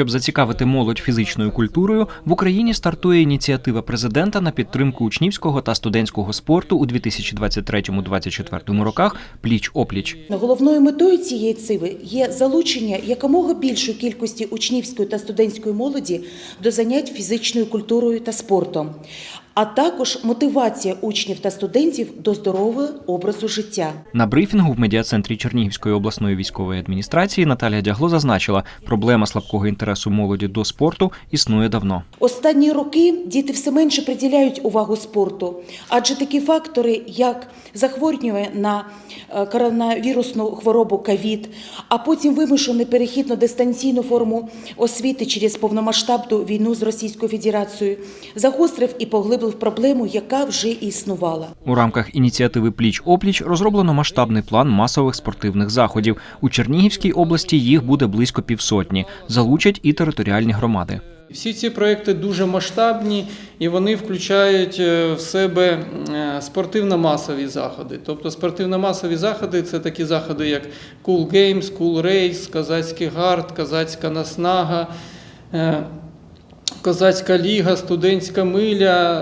Щоб зацікавити молодь фізичною культурою, в Україні стартує ініціатива президента на підтримку учнівського та студентського спорту у 2023-2024 роках пліч опліч. Головною метою цієї циви є залучення якомога більшої кількості учнівської та студентської молоді до занять фізичною культурою та спортом, а також мотивація учнів та студентів до здорового образу життя. На брифінгу в медіа-центрі Чернігівської обласної військової адміністрації Наталія Дягло зазначила, проблема слабкого інтересу молоді до спорту існує давно. Останні роки діти все менше приділяють увагу спорту, адже такі фактори, як захворювання на е, коронавірусну хворобу ковід, а потім вимушений перехід на дистанційну форму освіти через повномасштабну війну з Російською Федерацією, загострив і поглибив проблему, яка вже існувала. У рамках ініціативи Пліч опліч розроблено масштабний план масових спортивних заходів. У Чернігівській області їх буде близько півсотні. Залучать і територіальні громади. Всі ці проекти дуже масштабні і вони включають е, в себе е, спортивно-масові заходи. Тобто спортивно-масові заходи це такі заходи, як Cool Games, Cool Race, Козацький гард, Козацька наснага. Козацька ліга, студентська миля,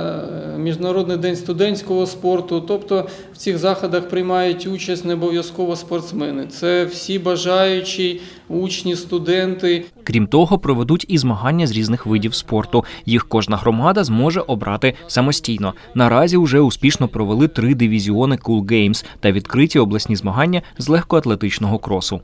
е, Міжнародний день студентського спорту. Тобто в цих заходах приймають участь не обов'язково спортсмени. Це всі бажаючі, учні, студенти. Крім того, проведуть і змагання з різних видів спорту. Їх кожна громада зможе обрати самостійно. Наразі вже успішно провели три дивізіони Cool Games та відкриті обласні змагання з легкоатлетичного кросу.